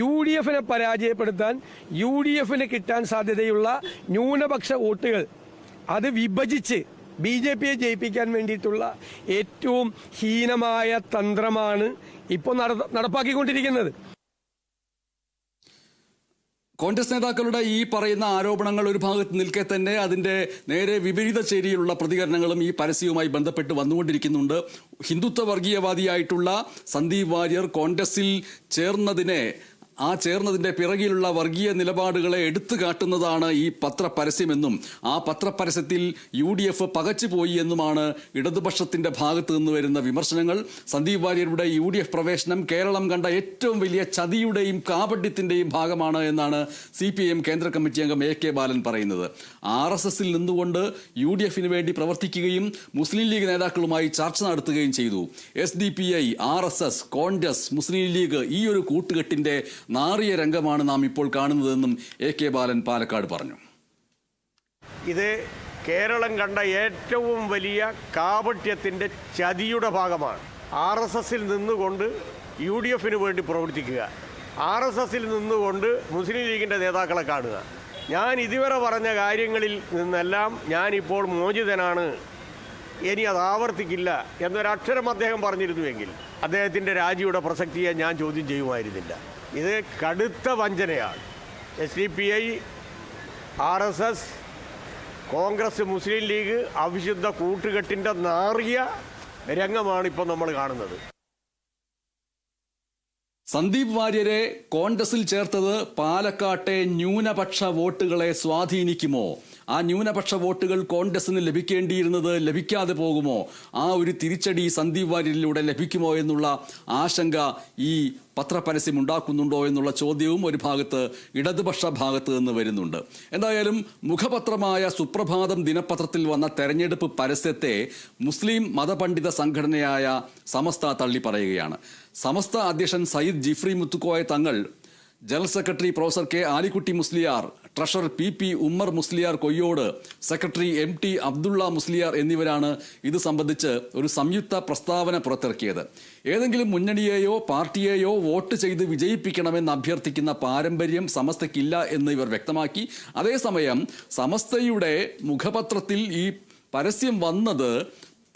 U D എഫിനെ പരാജയപ്പെടുത്താൻ U D എഫിന് കിട്ടാൻ സാധ്യതയുള്ള ന്യൂനപക്ഷ വോട്ടുകൾ. അത് വിഭജിച്ച് ബി ജെ പിയെ ജയിപ്പിക്കാൻ വേണ്ടിയിട്ടുള്ള ഏറ്റവും ഹീനമായ തന്ത്രമാണ് ഇപ്പോൾ നടപ്പാക്കിക്കൊണ്ടിരിക്കുന്നത്. കോൺഗ്രസ് നേതാക്കളുടെ ഈ പറയുന്ന ആരോപണങ്ങൾ ഒരു ഭാഗത്ത് നിൽക്കെ തന്നെ അതിന്റെ നേരെ വിപരീത ചേരിയിലുള്ള പ്രതികരണങ്ങളും ഈ പരസ്യവുമായി ബന്ധപ്പെട്ട് വന്നുകൊണ്ടിരിക്കുന്നുണ്ട്. ഹിന്ദുത്വ വർഗീയവാദിയായിട്ടുള്ള സന്ദീപ് വാര്യർ കോൺഗ്രസിൽ ചേർന്നതിനെ ആ ചേർന്നതിന്റെ പിറകിലുള്ള വർഗീയ നിലപാടുകളെ എടുത്തു കാട്ടുന്നതാണ് ഈ പത്രപരസ്യമെന്നും ആ പത്രപരസ്യത്തിൽ യു ഡി എഫ് പകച്ചുപോയി എന്നുമാണ് ഇടതുപക്ഷത്തിന്റെ ഭാഗത്തു നിന്ന് വരുന്ന വിമർശനങ്ങൾ. സന്ദീപ് വാര്യരുടെ യു ഡി എഫ് പ്രവേശനം കേരളം കണ്ട ഏറ്റവും വലിയ ചതിയുടെയും കാപട്യത്തിന്റെയും ഭാഗമാണ് എന്നാണ് സി പി എം കേന്ദ്ര കമ്മിറ്റി അംഗം എ കെ ബാലൻ പറയുന്നത്. ആർ എസ് എസിൽ നിന്നുകൊണ്ട് യു ഡി എഫിന് വേണ്ടി പ്രവർത്തിക്കുകയും മുസ്ലിം ലീഗ് നേതാക്കളുമായി ചർച്ച നടത്തുകയും ചെയ്തു. S D P I R S S Congress Muslim League ഈ ഒരു കൂട്ടുകെട്ടിന്റെ നാറിയ രംഗമാണ് നാം ഇപ്പോൾ കാണുന്നതെന്നും എ കെ ബാലൻ പാലക്കാട് പറഞ്ഞു. ഇത് കേരളം കണ്ട ഏറ്റവും വലിയ കാപട്യത്തിന്റെ ചതിയുടെ ഭാഗമാണ്. ആർ എസ് എസിൽ നിന്നുകൊണ്ട് യു ഡി എഫിന് വേണ്ടി പ്രവർത്തിക്കുക. ആർ എസ് എസിൽ നിന്നുകൊണ്ട് മുസ്ലിം ലീഗിന്റെ നേതാക്കളെ കാണുക. ഞാൻ ഇതുവരെ പറഞ്ഞ കാര്യങ്ങളിൽ നിന്നെല്ലാം ഞാനിപ്പോൾ മോചിതനാണ്. ഇനി അത് ആവർത്തിക്കില്ല എന്നൊരക്ഷരം അദ്ദേഹം പറഞ്ഞിരുന്നുവെങ്കിൽ അദ്ദേഹത്തിന്റെ രാജിയുടെ പ്രസക്തിയെ ഞാൻ ചോദ്യം ചെയ്യുമായിരുന്നില്ല. ഇത് കടുത്ത വഞ്ചനയാണ്. S D P I R S S Congress Muslim League അവിശുദ്ധ കൂട്ടുകെട്ടിന്റെ നാറിയ രംഗമാണ് ഇപ്പോൾ നമ്മൾ കാണുന്നത്. സന്ദീപ് വാര്യരെ കോൺഗ്രസിൽ ചേർത്തത് പാലക്കാട്ടെ ന്യൂനപക്ഷ വോട്ടുകളെ സ്വാധീനിക്കുമോ? ആ ന്യൂനപക്ഷ വോട്ടുകൾ കോൺഗ്രസിന് ലഭിക്കേണ്ടിയിരുന്നത് ലഭിക്കാതെ പോകുമോ? ആ ഒരു തിരിച്ചടി സന്ദീപ് വാര്യരിലൂടെ ലഭിക്കുമോ എന്നുള്ള ആശങ്ക ഈ പത്രപരസ്യം ഉണ്ടാക്കുന്നുണ്ടോ എന്നുള്ള ചോദ്യവും ഒരു ഭാഗത്ത് ഇടതുപക്ഷ ഭാഗത്ത് നിന്ന് വരുന്നുണ്ട്. എന്തായാലും മുഖപത്രമായ സുപ്രഭാതം ദിനപത്രത്തിൽ വന്ന തെരഞ്ഞെടുപ്പ് പരസ്യത്തെ മുസ്ലിം മതപണ്ഡിത സംഘടനയായ സമസ്ത തള്ളി പറയുകയാണ്. സമസ്ത അധ്യക്ഷൻ Sayyid Jifri Muthukoya Thangal general secretary professor K Alikutty Musliyar treasurer P P Ummer Musliyar Koyyode secretary M T Abdulla Musliyar എന്നിവരാണ് ഇത് സംബന്ധിച്ച് ഒരു സംയുക്ത പ്രസ്താവന പുറത്തിറക്കിയത്. ഏതെങ്കിലും മുന്നണിയെയോ പാർട്ടിയെയോ വോട്ട് ചെയ്ത് വിജയിപ്പിക്കണമെന്ന് അഭ്യർത്ഥിക്കുന്ന പാരമ്പര്യം സമസ്തയ്ക്കില്ല എന്ന് ഇവർ വ്യക്തമാക്കി. അതേസമയം സമസ്തയുടെ മുഖപത്രത്തിൽ ഈ പരസ്യം വന്നത്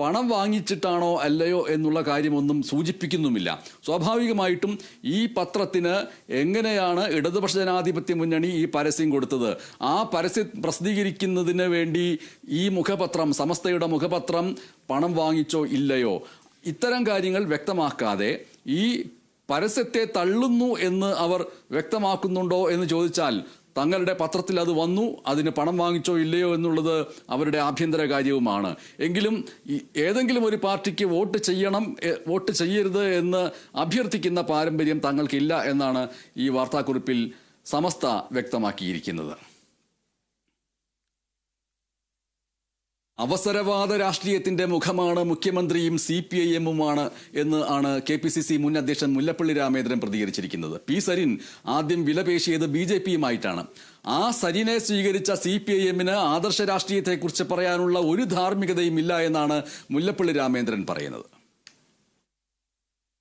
പണം വാങ്ങിച്ചിട്ടാണോ അല്ലയോ എന്നുള്ള കാര്യമൊന്നും സൂചിപ്പിക്കുന്നുമില്ല. സ്വാഭാവികമായിട്ടും ഈ പത്രത്തിന് എങ്ങനെയാണ് ഇടതുപക്ഷ ജനാധിപത്യ മുന്നണി ഈ പരസ്യം കൊടുത്തത്? ആ പരസ്യം പ്രസിദ്ധീകരിക്കുന്നതിന് വേണ്ടി ഈ മുഖപത്രം സമസ്തയുടെ മുഖപത്രം പണം വാങ്ങിച്ചോ ഇല്ലയോ? ഇത്തരം കാര്യങ്ങൾ വ്യക്തമാക്കാതെ ഈ പരസ്യത്തെ തള്ളുന്നു എന്ന് അവർ വ്യക്തമാക്കുന്നുണ്ടോ എന്ന് ചോദിച്ചാൽ തങ്ങളുടെ പത്രത്തിൽ അത് വന്നു അതിന് പണം വാങ്ങിച്ചോ ഇല്ലയോ എന്നുള്ളത് അവരുടെ ആഭ്യന്തര കാര്യവുമാണ്. എങ്കിലും ഏതെങ്കിലും ഒരു പാർട്ടിക്ക് വോട്ട് ചെയ്യണം വോട്ട് ചെയ്യരുത് എന്ന് അഭ്യർത്ഥിക്കുന്ന പാരമ്പര്യം തങ്ങൾക്കില്ല എന്നാണ് ഈ വാർത്താക്കുറിപ്പിൽ സമസ്ത വ്യക്തമാക്കിയിരിക്കുന്നത്. അവസരവാദ രാഷ്ട്രീയത്തിന്റെ മുഖമാണ് മുഖ്യമന്ത്രിയും സി പി ഐ എമ്മുമാണ് എന്ന് ആണ് കെ പി സി സി മുൻ അധ്യക്ഷൻ മുല്ലപ്പള്ളി രാമേന്ദ്രൻ പ്രതികരിച്ചിരിക്കുന്നത്. പി സരിൻ ആദ്യം വിലപേശിയത് ബി ജെ പിയുമായിട്ടാണ്. ആ സരിനെ സ്വീകരിച്ച സി പി ഐ എമ്മിന് ആദർശ രാഷ്ട്രീയത്തെക്കുറിച്ച് പറയാനുള്ള ഒരു ധാർമ്മികതയും ഇല്ല എന്നാണ് മുല്ലപ്പള്ളി രാമേന്ദ്രൻ പറയുന്നത്.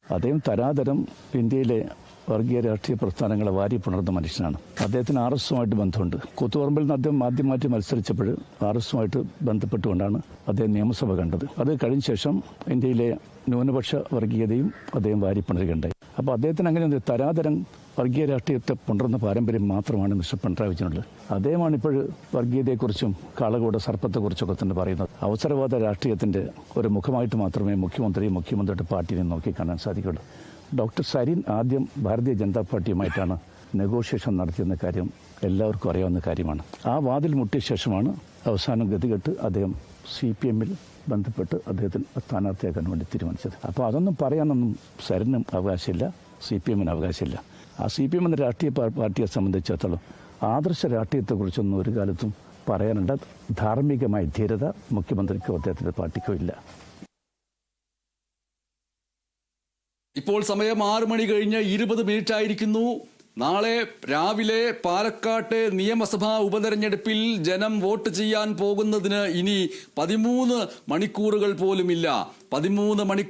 അദ്ദേഹം തരാതരം ഇന്ത്യയിലെ വർഗീയ രാഷ്ട്രീയ പ്രസ്ഥാനങ്ങളെ വാരി പുണർന്ന മനുഷ്യനാണ്. അദ്ദേഹത്തിന് ആർ എസുമായിട്ട് ബന്ധമുണ്ട്. കൂത്തുപറമ്പിൽ നിന്ന് അദ്ദേഹം ആദ്യമായിട്ട് മത്സരിച്ചപ്പോൾ ആർ എസുമായിട്ട് ബന്ധപ്പെട്ടുകൊണ്ടാണ് അദ്ദേഹം നിയമസഭ കണ്ടത്. അത് കഴിഞ്ഞ ശേഷം ഇന്ത്യയിലെ ന്യൂനപക്ഷ വർഗീയതയും അദ്ദേഹം വാരി പുണരുകയുണ്ടായി. അപ്പോൾ അദ്ദേഹത്തിന് അങ്ങനെ ഒരു തരാതരം വർഗീയ രാഷ്ട്രീയത്തെ പുണർന്ന പാരമ്പര്യം മാത്രമാണ് മിസ്റ്റർ പിണറായി വിജയനുള്ളത്. അദ്ദേഹമാണ് ഇപ്പോൾ വർഗീയതയെക്കുറിച്ചും കാളകൂട സർപ്പത്തെക്കുറിച്ചൊക്കെ തന്നെ പറയുന്നത്. അവസരവാദ രാഷ്ട്രീയത്തിന്റെ ഒരു മുഖമായിട്ട് മാത്രമേ മുഖ്യമന്ത്രി മുഖ്യമന്ത്രിയുടെ പാർട്ടിയെ നോക്കി കാണാൻ സാധിക്കുള്ളൂ ഡോക്ടർ സരിൻ ആദ്യം ഭാരതീയ ജനതാ പാർട്ടിയുമായിട്ടാണ് നെഗോഷിയേഷൻ നടത്തിയെന്ന കാര്യം എല്ലാവർക്കും അറിയാവുന്ന കാര്യമാണ്. ആ വാതിൽ മുട്ടിയ ശേഷമാണ് അവസാനം ഗതികെട്ട് അദ്ദേഹം സി പി എമ്മിൽ ബന്ധപ്പെട്ട് അദ്ദേഹത്തിന് സ്ഥാനാർത്ഥിയാക്കാൻ വേണ്ടി തീരുമാനിച്ചത്. അപ്പോൾ അതൊന്നും പറയാനൊന്നും സരിനും അവകാശമില്ല സി പി എമ്മിന് അവകാശമില്ല. ആ സി പി എം എന്ന രാഷ്ട്രീയ പാർട്ടിയെ സംബന്ധിച്ചിടത്തോളം ആദർശ രാഷ്ട്രീയത്തെക്കുറിച്ചൊന്നും ഒരു കാലത്തും പറയാനുള്ള ധാർമ്മികമായ ധീരത മുഖ്യമന്ത്രിക്കോ അദ്ദേഹത്തിന്റെ പാർട്ടിക്കോ ഇല്ല. ഇപ്പോൾ സമയം ആറ് മണി കഴിഞ്ഞ് ഇരുപത് മിനിറ്റ് ആയിരിക്കുന്നു. നാളെ രാവിലെ പാലക്കാട്ടെ നിയമസഭാ ഉപതെരഞ്ഞെടുപ്പിൽ ജനം വോട്ട് ചെയ്യാൻ പോകുന്നതിന് ഇനി പതിമൂന്ന് മണിക്കൂറുകൾ പോലുമില്ല. പതിമൂന്ന് മണിക്കൂർ